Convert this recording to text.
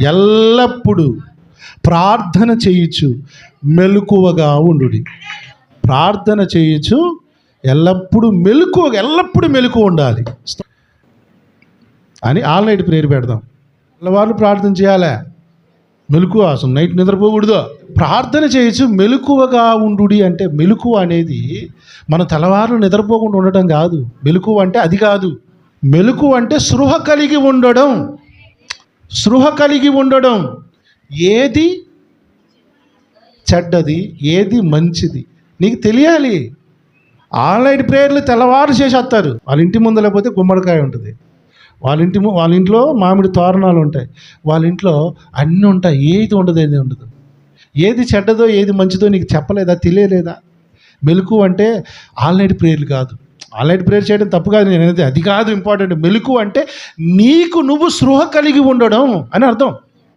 ఎల్లప్పుడూ ప్రార్థన చేయొచ్చు మెలకువగా ఉండు ప్రార్థన చేయొచ్చు ఎల్లప్పుడూ మెలకు ఎల్లప్పుడూ మెలకు ఉండాలి. అని ఆల్ నైట్ ప్రేరు పెడదాం. వాళ్ళు ప్రార్థన చేయాలి? మెలకు అసలు నైట్ నిద్రపోకూడదు. ప్రార్థన చేయొచ్చు మెలకువగా ఉండు అంటే మెలకు అనేది మన తెల్లవారులు నిద్రపోకుండా ఉండటం కాదు. మెలకు అంటే అది కాదు. మెలకు అంటే సృహ కలిగి ఉండడం. సృహ కలిగి ఉండడం ఏది చెడ్డది ఏది మంచిది? నీకు తెలియాలి. ఆన్లైన్ ప్రేయర్లు తెల్లవారు చేసేస్తారు. వాళ్ళ ఇంటి ముందు లేకపోతే గుమ్మడికాయ ఉంటుంది. వాళ్ళ ఇంటి ము- వాళ్ళ ఇంట్లో మామిడి తోరణాలు ఉంటాయి. వాళ్ళ ఇంట్లో అన్నీ ఉంటాయి. ఏది ఉండదు ఏది ఉండదు. ఏది చెడ్డదో ఏది మంచిదో నీకు చెప్పలేదా తెలియలేదా? మెలకు అంటే ఆన్లైన్ ప్రేయర్లు కాదు. ఆన్లైన్ ప్రేయర్ చేయడం తప్పు కాదు నేను అది కాదు ఇంపార్టెంట్. మెలకు అంటే నీకు నువ్వు స్పృహ కలిగి ఉండడం అని అర్థం.